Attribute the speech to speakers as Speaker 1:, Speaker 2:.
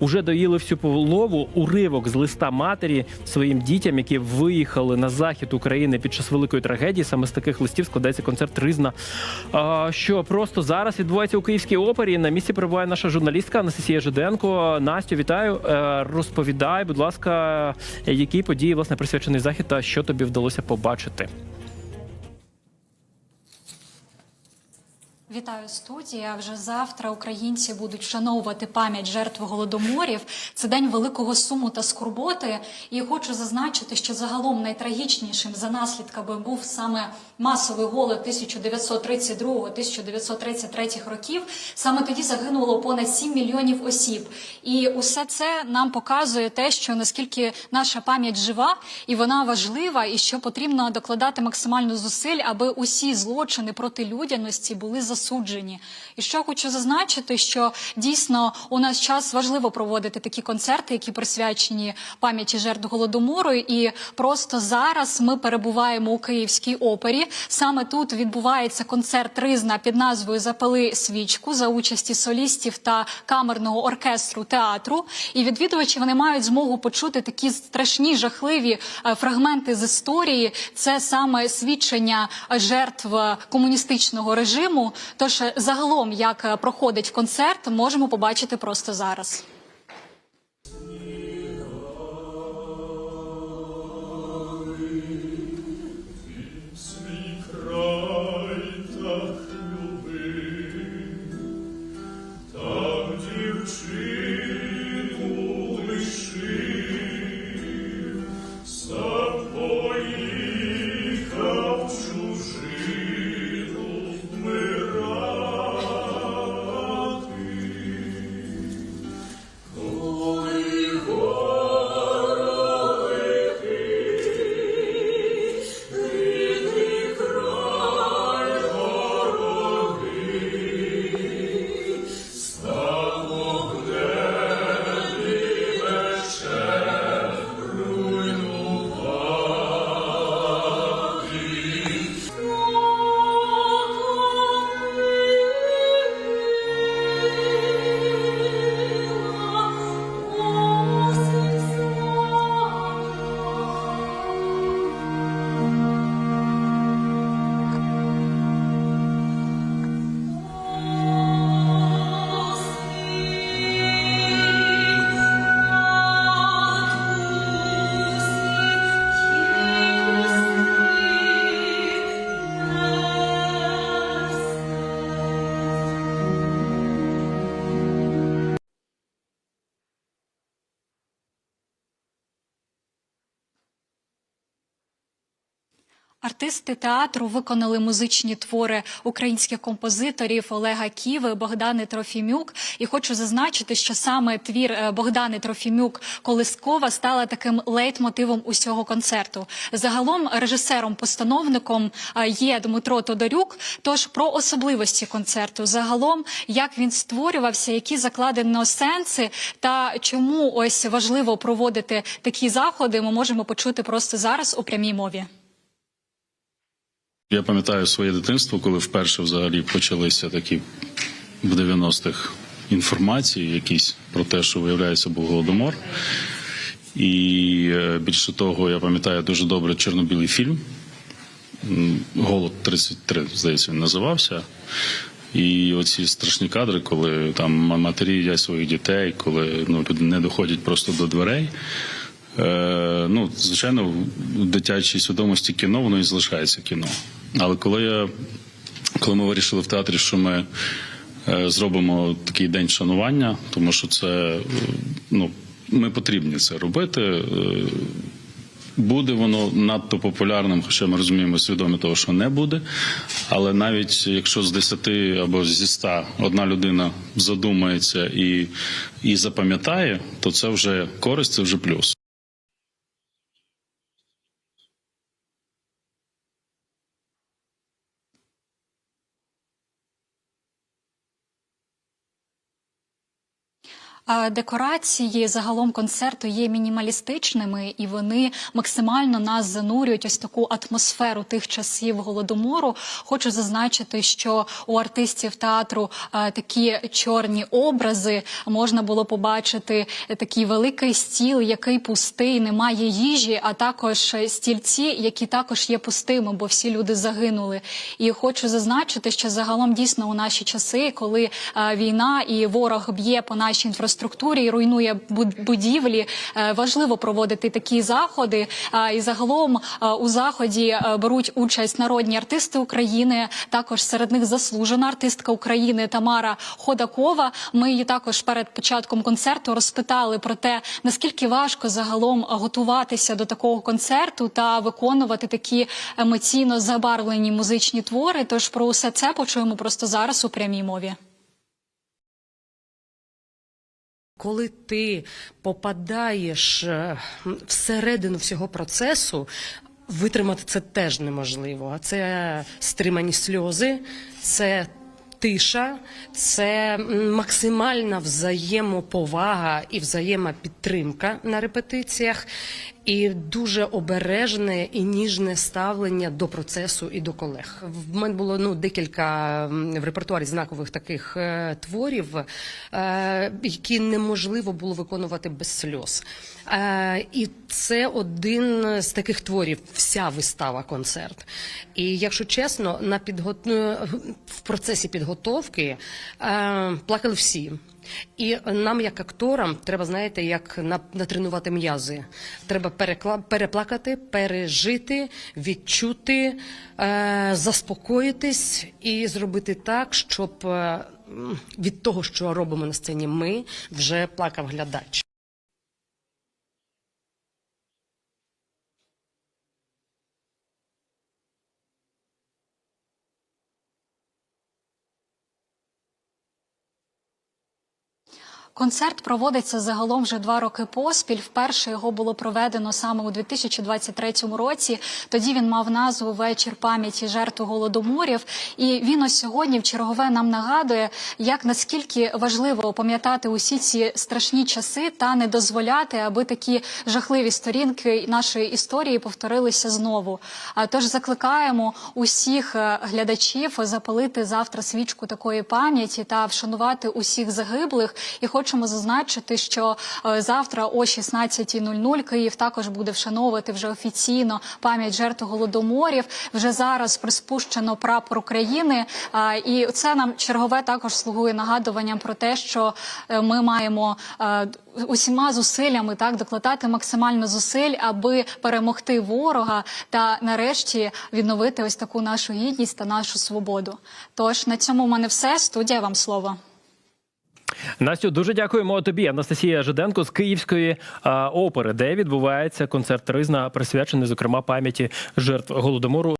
Speaker 1: Уже доїли всю полову уривок з листа матері своїм дітям, які виїхали на захід України під час великої трагедії. Саме з таких листів складається концерт Ризна. Що просто зараз відбувається у Київській опері. На місці перебуває наша журналістка Анастасія Жиденко. Настю, вітаю. Е, Розповідай, будь ласка, які події власне присвячений захід та що тобі вдалося побачити.
Speaker 2: Вітаю студія. Вже завтра українці будуть вшановувати пам'ять жертв голодоморів. Це день великого суму та скорботи. І хочу зазначити, що загалом найтрагічнішим за наслідками був саме масовий голод 1932-1933 років. Саме тоді загинуло понад 7 мільйонів осіб. І усе це нам показує те, що наскільки наша пам'ять жива і вона важлива, і що потрібно докладати максимально зусиль, аби усі злочини проти людяності були засуджені. І що хочу зазначити, що дійсно у нас час важливо проводити такі концерти, які присвячені пам'яті жертв голодомору. І просто зараз ми перебуваємо у Київській опері. Саме тут відбувається концерт Ризна під назвою Запали свічку за участі солістів та камерного оркестру театру. І відвідувачі вони мають змогу почути такі страшні жахливі е, фрагменти з історії. Це саме свідчення жертв комуністичного режиму. Тож е, загалом, як е, проходить концерт, можемо побачити просто зараз. Артисти театру виконали музичні твори українських композиторів Олега Ківи, Богдани Трофімюк. І хочу зазначити, що саме твір е, Богдани Трофімюк Колискова стала таким лейтмотивом усього концерту. Загалом режисером-постановником е, є Дмитро Тодорюк. Тож про особливості концерту, загалом як він створювався, які закладено сенси, та чому ось важливо проводити такі заходи, ми можемо почути просто зараз у прямій мові.
Speaker 3: Я пам'ятаю своє дитинство, коли вперше взагалі почалися такі в 90-х інформації якісь про те, що виявляється був голодомор. І е, більше того, я пам'ятаю дуже добре чорно-білий фільм. Голод 33, здається, він називався. І оці страшні кадри, коли там матері їдять своїх дітей, коли ну, люди не доходять просто до дверей. Е, ну, звичайно, в дитячій свідомості кіно воно і залишається кіно. Але коли я коли ми вирішили в театрі, що ми е, зробимо такий день шанування, тому що це ну, ми потрібні це робити. е, Буде воно надто популярним, хоча ми розуміємо свідомі того, що не буде. Але навіть якщо з 10 або зі 100 одна людина задумається і, і запам'ятає, то це вже користь, це вже плюс.
Speaker 2: Декорації загалом концерту є мінімалістичними, і вони максимально нас занурюють ось таку атмосферу тих часів голодомору. Хочу зазначити, що у артистів театру такі чорні образи можна було побачити такий великий стіл, який пустий, немає їжі, а також стільці, які також є пустими, бо всі люди загинули. І хочу зазначити, що загалом дійсно у наші часи, коли війна і ворог б'є по нашій інфраструктурі і руйнує буд- будівлі, е, важливо проводити такі заходи. Е, І загалом е, у заході беруть участь народні артисти України. Також серед них заслужена артистка України Тамара Ходакова. Ми її також перед початком концерту розпитали про те, наскільки важко загалом готуватися до такого концерту та виконувати такі емоційно забарвлені музичні твори. Тож про усе це почуємо просто зараз у прямій мові.
Speaker 4: Коли ти попадаєш е, всередину всього процесу, витримати це теж неможливо. А це стримані сльози, це тиша, це максимальна взаємоповага і взаємопідтримка на репетиціях, і дуже обережне і ніжне ставлення до процесу і до колег. В мене було ну декілька в репертуарі знакових таких е, творів, е, які неможливо було виконувати без сльоз. Е, і це один з таких творів, вся вистава, концерт. І якщо чесно, на підго... процесі підготовки е, плакали всі. І нам, як акторам, треба, знаєте, як на- натренувати м'язи. Треба перекла... переплакати, пережити, відчути, е... заспокоїтись і зробити так, щоб е... від того, що робимо на сцені, ми вже плакав глядач.
Speaker 2: Концерт проводиться загалом вже два роки поспіль. Вперше його було проведено саме у 2023 році. Тоді він мав назву Вечір пам'яті жертв голодоморів. І він ось сьогодні в чергове нам нагадує, як наскільки важливо пам'ятати усі ці страшні часи та не дозволяти, аби такі жахливі сторінки нашої історії повторилися знову. Тож закликаємо усіх е, глядачів запалити завтра свічку такої пам'яті та вшанувати усіх загиблих. І хочемо зазначити, що е, завтра о 16.00 Київ також буде вшановувати вже офіційно пам'ять жертв голодоморів. Вже зараз приспущено прапор України. І це нам чергове також слугує нагадуванням про те, що е, ми маємо е, усіма зусиллями так докладати максимально зусиль, аби перемогти ворога та нарешті відновити ось таку нашу гідність та нашу свободу. Тож на цьому в мене все. Студія вам слово.
Speaker 1: Настю, дуже дякуємо тобі. Анастасія Жиденко з Київської опери, де відбувається концерт Ризна, присвячений зокрема пам'яті жертв голодомору.